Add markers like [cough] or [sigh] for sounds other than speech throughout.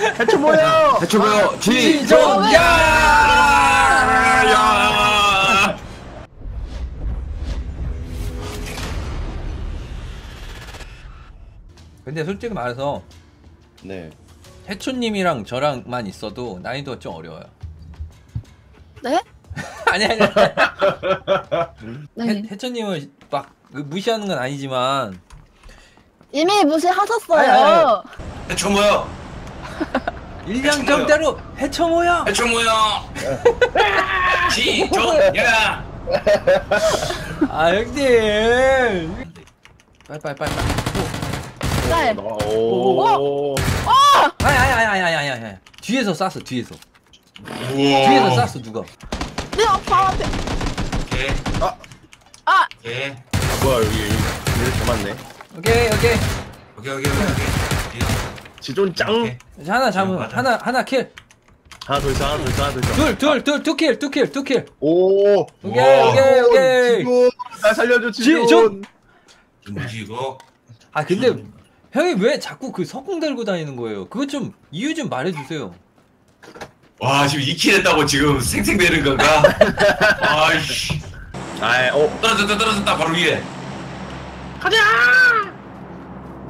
해초 모여. 해초 모여 지 지존 야! 야! 근데 솔직히 말해서 네. 해초님이랑 저랑만 있어도 난이도가 좀 어려워요. 네? [laughs] 아니 아니. 아니. 네. 해, 해초님을 막그 무시하는 건 아니지만 이미 무시하셨어요. 아니, 아니, 해초 모여 일량 정대로 해초 모여. 해초 모여 [laughs] 지존 야! 아 형님. 빨빨 빨빨. 네. 오. 아니 아니 아니 아니 아니 아니. 뒤에서 쐈어 뒤에서. 뒤에서 쐈어 누가? 네, 바로 앞에. 오케이 아. 아, 오케이 뭐야 여기 여기 이렇게 맞네. 오케이 오케이. 오케이 오케이 오케이 지존 짱. 오케이 자, 하나 잡으면 맞아. 하나 하나 킬. 하나 더 있어 하나 더 있어 하나 더 있어. 둘둘 둘 두 킬 두 킬 두 킬. 오. 오케이 오케이 오케이. 지존. 나 살려줘 지존. 지존. 뭐지 이거 아 근데 형이 왜 자꾸 그 석궁 들고 다니는 거예요? 그거 좀 이유 좀 말해주세요. 와 지금 2킬 했다고 지금 생생되는 건가? [laughs] 아이씨 아, 어. 떨어졌다 떨어졌다 바로 위에 가자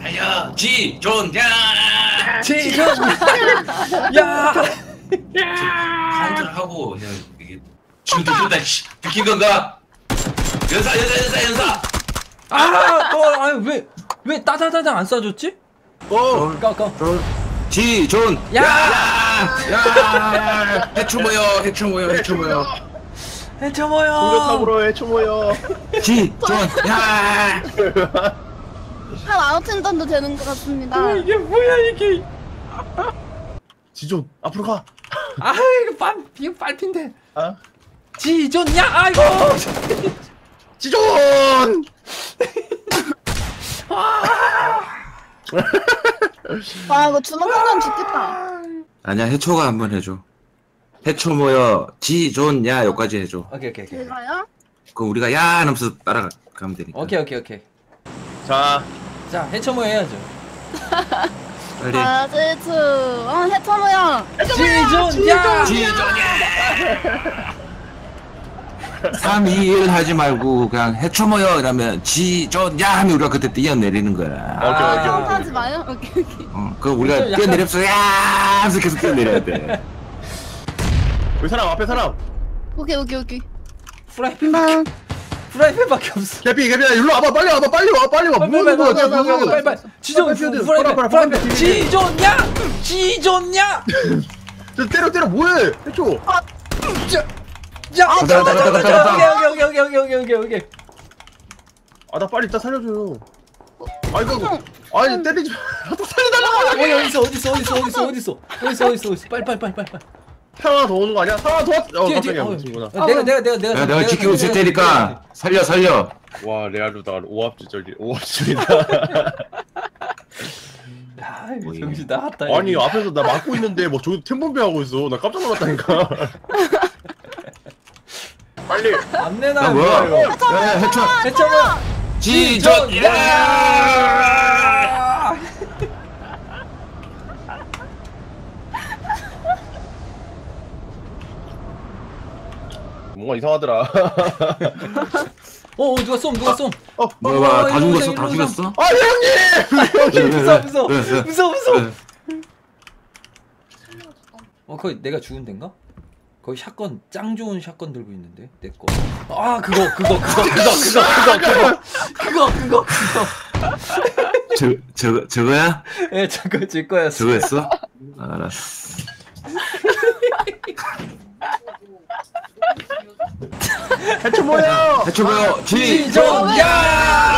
달려 지존 야! 지존. 야. 한잔하고 그냥 이게 지금 씨 들킨 건가? 연사 연사 연사 연사 아, 어, 왜왜 따다다당 안 쏴줬지? 어. 까 까. 지존 야. 야! 해초 모여 해초 모여 해초 모여 해쳐 모여. 공격탑으로 해초 모여. 지존 야! [laughs] 한 아웃텐던도 되는 것 같습니다. 이게 뭐야 이게? 지존 앞으로 가. 아 이거 빨 이거 빨핀데. 아. 지존 야 아이고. 지존. [laughs] 와, 이거 주먹 한번 죽겠다. 아니야 해초가 한번 해줘 해초 모여 지존 야 여기까지 해줘 오케이 오케이 오케이. 제가요? 그럼 우리가 야 하면서 따라가면 되니까 오케이 오케이 오케이. 자. 자 해쳐 모여 해야죠. 빨리 아, 제투. 어, 해터 모양. 지존 야. 지존이야 3, 2, 1 하지 말고 그냥 해초 모여 이러면 지존 야 하면 우리가 그때 뛰어내리는 거야 오케이, 오케이, 아, 오케이. 하지 마요. 오케이, 오케이. 어, 그럼 우리가 약간- 뛰어내려서 야 하면서 계속 뛰어내려야 돼 여기 사람 앞에 사람. 오케이, 오케이, 오케이. 프라이팬 난 프라이팬밖에 없어. 개피 개피야 일로 와봐 빨리 와봐 빨리 와 빨리 와 뭐하는 거야 빨리, 빨리, 빨리, 지존 프라이팬 프라이팬 지존냐? 지존냐? 저 때려 때려 뭐해 해줘 아, 자, 야, 아, 잠깐만 잠깐만 잠깐만. 여기 여기 여기 여기 여기 여기 여기. 아나 빨리 이따 살려줘요 아 이거 아니 때리지 마 [laughs] 살려달라고 아, 어디 있어 어디 있어 어디 있어 어디 있어 어디 있어 어디 있어 빨리 빨리 빨리 빨리. 하나 더 오는 거 아니야? 하나 더. 왔- 어 뒤에 뒤에 깜짝이야 어, 친구나. 어, 내가 내가 내가 내가 야 내가 지키고 있을 테니까 살려 살려 와 레알루다 오합지절이 오합지절이다. [laughs] 야 정신 나갔다 아니 앞에서 나 막고 있는데 뭐 저기 템본배 하고 있어. 나 깜짝 놀랐다니까. [laughs] 빨리. 안 내놔 야 뭐야 야 해초 해쳐봐 야야 뭔가 이상하더라. [laughs] 어 어, 누가 쏨 누가 쏨 어. 뭐야 뭐야 다 이거 죽였어 이거 다 죽였어 아 형님. 왜, 왜, 무서워 왜, 무서워? 무서워 무서워 왜? 어 거기 내가 죽은 데인가? 거기 샷건 짱 좋은 샷건 들고 있는데 내 거 아 그거 그거 그거 그거 그거 그거 그거 그거 그거 저, 저거 저거야? 예 저거 제 거였어 저거였어? 알았어 대충 모여! 대충 모여! 지정야!